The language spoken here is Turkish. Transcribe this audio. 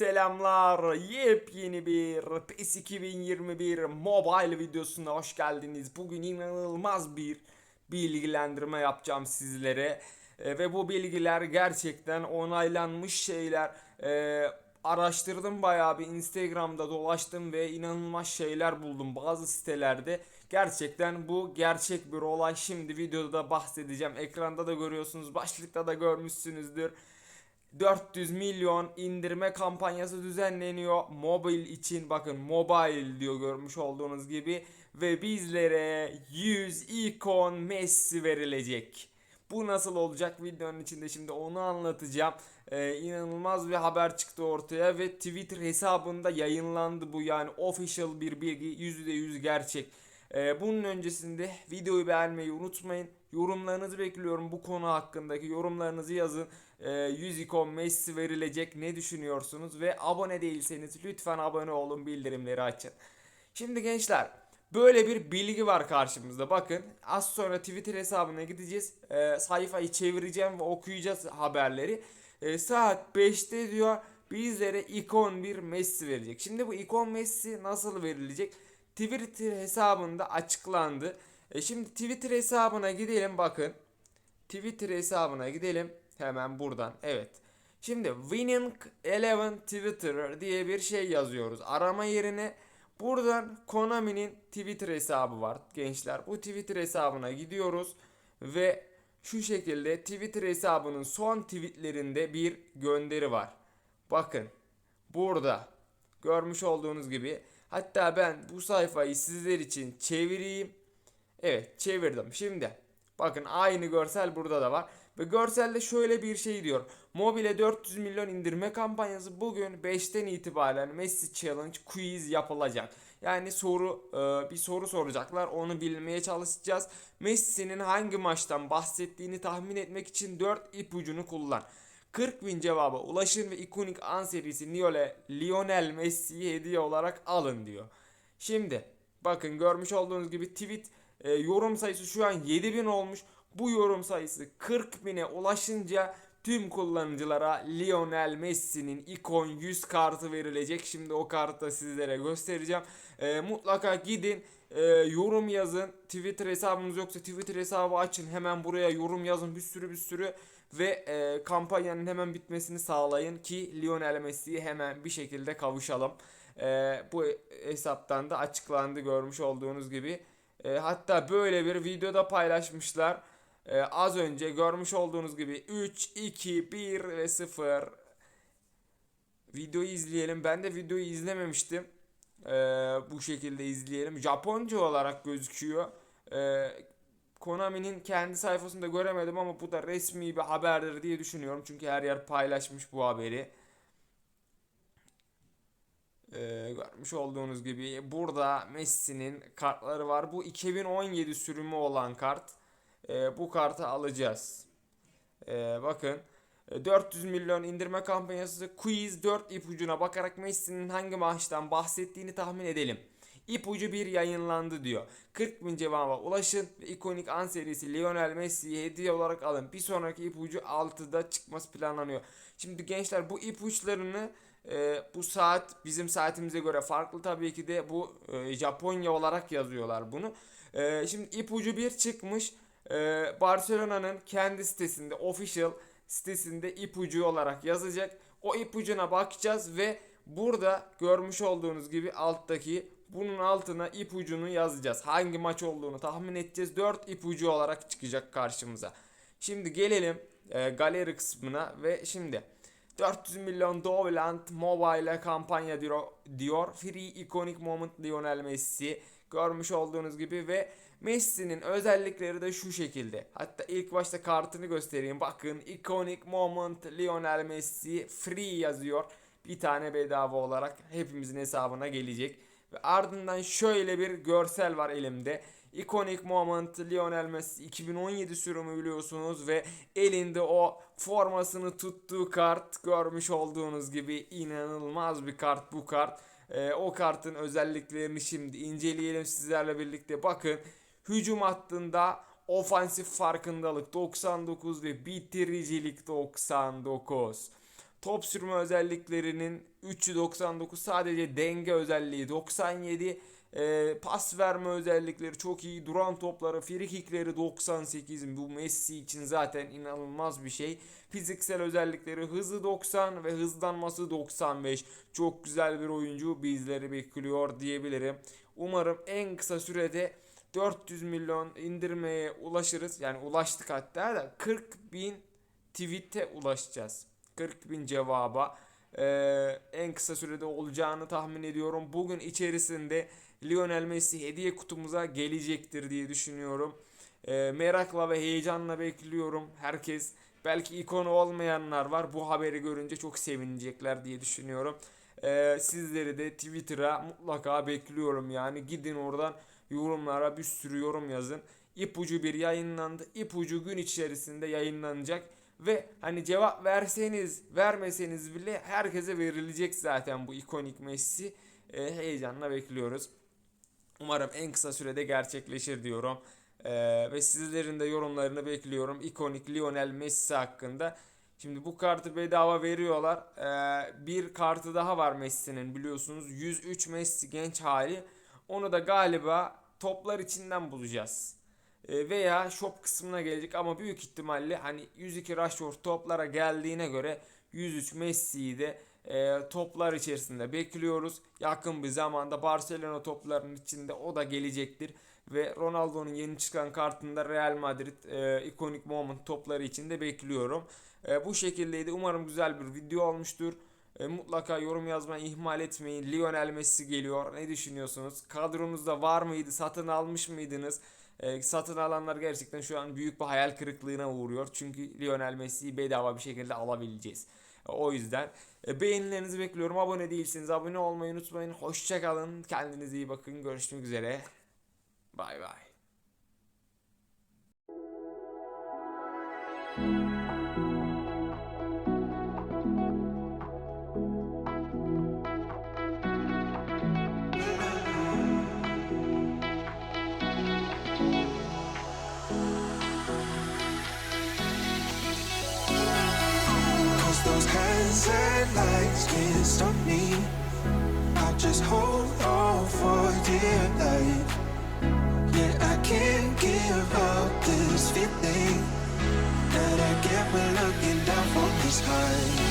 Selamlar. Yepyeni bir PES 2021 mobile videosuna hoş geldiniz. Bugün inanılmaz bir bilgilendirme yapacağım sizlere. E, ve bu bilgiler gerçekten onaylanmış şeyler. E, araştırdım bayağı bir Instagram'da dolaştım ve inanılmaz şeyler buldum bazı sitelerde. Gerçekten bu gerçek bir olay. Şimdi videoda da bahsedeceğim. Ekranda da görüyorsunuz, başlıkta da görmüşsünüzdür. 400 milyon indirme kampanyası düzenleniyor mobil için bakın mobile diyor görmüş olduğunuz gibi ve bizlere 100 ikon Messi verilecek. Bu nasıl olacak videonun içinde şimdi onu anlatacağım. Ee, inanılmaz bir haber çıktı ortaya ve Twitter hesabında yayınlandı bu yani official bir bilgi %100 gerçek. Ee, bunun öncesinde videoyu beğenmeyi unutmayın. Yorumlarınızı bekliyorum bu konu hakkındaki yorumlarınızı yazın. Ee, 100 ikon Messi verilecek ne düşünüyorsunuz ve abone değilseniz lütfen abone olun bildirimleri açın. Şimdi gençler böyle bir bilgi var karşımızda bakın az sonra Twitter hesabına gideceğiz Ee, sayfayı çevireceğim ve okuyacağız haberleri. Ee, saat 5'te diyor bizlere ikon bir Messi verecek. Şimdi bu ikon Messi nasıl verilecek? Twitter hesabında açıklandı. E şimdi Twitter hesabına gidelim bakın. Twitter hesabına gidelim. Hemen buradan. Evet. Şimdi Winning Eleven Twitter diye bir şey yazıyoruz. Arama yerine buradan Konami'nin Twitter hesabı var gençler. Bu Twitter hesabına gidiyoruz ve şu şekilde Twitter hesabının son tweetlerinde bir gönderi var. Bakın burada görmüş olduğunuz gibi hatta ben bu sayfayı sizler için çevireyim. Evet çevirdim. Şimdi bakın aynı görsel burada da var. Ve görselde şöyle bir şey diyor. Mobile 400 milyon indirme kampanyası bugün 5'ten itibaren Messi Challenge quiz yapılacak. Yani soru e, bir soru soracaklar onu bilmeye çalışacağız. Messi'nin hangi maçtan bahsettiğini tahmin etmek için 4 ipucunu kullan. 40 bin cevaba ulaşın ve ikonik an serisi Lionel, Lionel Messi'yi hediye olarak alın diyor. Şimdi bakın görmüş olduğunuz gibi tweet e, yorum sayısı şu an 7000 olmuş. Bu yorum sayısı 40 bine ulaşınca tüm kullanıcılara Lionel Messi'nin ikon 100 kartı verilecek. Şimdi o kartı sizlere göstereceğim. E, mutlaka gidin e, yorum yazın. Twitter hesabınız yoksa Twitter hesabı açın. Hemen buraya yorum yazın bir sürü bir sürü. Ve e, kampanyanın hemen bitmesini sağlayın ki Lionel Messi'ye hemen bir şekilde kavuşalım. E, bu hesaptan da açıklandı görmüş olduğunuz gibi. E, hatta böyle bir videoda paylaşmışlar. E, az önce görmüş olduğunuz gibi 3, 2, 1 ve 0 videoyu izleyelim. Ben de videoyu izlememiştim. E, bu şekilde izleyelim. Japonca olarak gözüküyor. E, Konami'nin kendi sayfasında göremedim ama bu da resmi bir haberdir diye düşünüyorum. Çünkü her yer paylaşmış bu haberi. Ee, görmüş olduğunuz gibi burada Messi'nin kartları var. Bu 2017 sürümü olan kart. Ee, bu kartı alacağız. Ee, bakın 400 milyon indirme kampanyası quiz 4 ipucuna bakarak Messi'nin hangi maaştan bahsettiğini tahmin edelim. İpucu bir yayınlandı diyor. 40 bin cevaba ulaşın ve ikonik an serisi Lionel Messi'yi hediye olarak alın. Bir sonraki ipucu 6'da çıkması planlanıyor. Şimdi gençler bu ipuçlarını e, bu saat bizim saatimize göre farklı tabii ki de bu e, Japonya olarak yazıyorlar bunu. E, şimdi ipucu bir çıkmış. E, Barcelona'nın kendi sitesinde official sitesinde ipucu olarak yazacak. O ipucuna bakacağız ve burada görmüş olduğunuz gibi alttaki bunun altına ipucunu yazacağız. Hangi maç olduğunu tahmin edeceğiz. 4 ipucu olarak çıkacak karşımıza. Şimdi gelelim e, galeri kısmına ve şimdi 400 milyon dolar mobile kampanya diyor, diyor. Free Iconic Moment Lionel Messi görmüş olduğunuz gibi ve Messi'nin özellikleri de şu şekilde. Hatta ilk başta kartını göstereyim. Bakın Iconic Moment Lionel Messi free yazıyor. Bir tane bedava olarak hepimizin hesabına gelecek. Ve ardından şöyle bir görsel var elimde. Iconic Moment Lionel Messi 2017 sürümü biliyorsunuz ve elinde o formasını tuttuğu kart görmüş olduğunuz gibi inanılmaz bir kart bu kart. Ee, o kartın özelliklerini şimdi inceleyelim sizlerle birlikte. Bakın hücum hattında ofansif farkındalık 99 ve bitiricilik 99. Top sürme özelliklerinin 3'ü 99 sadece denge özelliği 97 e, pas verme özellikleri çok iyi. Duran topları, frikikleri 98. Bu Messi için zaten inanılmaz bir şey. Fiziksel özellikleri hızı 90 ve hızlanması 95. Çok güzel bir oyuncu bizleri bekliyor diyebilirim. Umarım en kısa sürede 400 milyon indirmeye ulaşırız. Yani ulaştık hatta da 40 bin tweet'e ulaşacağız. 40 bin cevaba ee, en kısa sürede olacağını tahmin ediyorum. Bugün içerisinde Lionel Messi hediye kutumuza gelecektir diye düşünüyorum. Ee, merakla ve heyecanla bekliyorum. Herkes belki ikonu olmayanlar var. Bu haberi görünce çok sevinecekler diye düşünüyorum. Ee, sizleri de Twitter'a mutlaka bekliyorum. Yani gidin oradan yorumlara bir sürü yorum yazın. İpucu bir yayınlandı. İpucu gün içerisinde yayınlanacak. Ve hani cevap verseniz vermeseniz bile herkese verilecek zaten bu ikonik Messi. Ee, heyecanla bekliyoruz. Umarım en kısa sürede gerçekleşir diyorum. Ee, ve sizlerin de yorumlarını bekliyorum. İkonik Lionel Messi hakkında. Şimdi bu kartı bedava veriyorlar. Ee, bir kartı daha var Messi'nin biliyorsunuz. 103 Messi genç hali. Onu da galiba toplar içinden bulacağız. Ee, veya shop kısmına gelecek ama büyük ihtimalle hani 102 Rashford toplara geldiğine göre 103 Messi'yi de e, toplar içerisinde bekliyoruz. Yakın bir zamanda Barcelona toplarının içinde o da gelecektir. Ve Ronaldo'nun yeni çıkan kartında Real Madrid e, ikonik moment topları içinde bekliyorum. E, bu şekildeydi. Umarım güzel bir video olmuştur. E, mutlaka yorum yazmayı ihmal etmeyin. Lionel Messi geliyor. Ne düşünüyorsunuz? Kadronuzda var mıydı? Satın almış mıydınız? E, satın alanlar gerçekten şu an büyük bir hayal kırıklığına uğruyor. Çünkü Lionel Messi'yi bedava bir şekilde alabileceğiz. O yüzden e, beğenilerinizi bekliyorum. Abone değilseniz abone olmayı unutmayın. Hoşçakalın. Kendinize iyi bakın. Görüşmek üzere. Bay bay. Lights can't stop me. I just hold on for dear life. Yeah, I can't give up this feeling that I get when looking down from this high.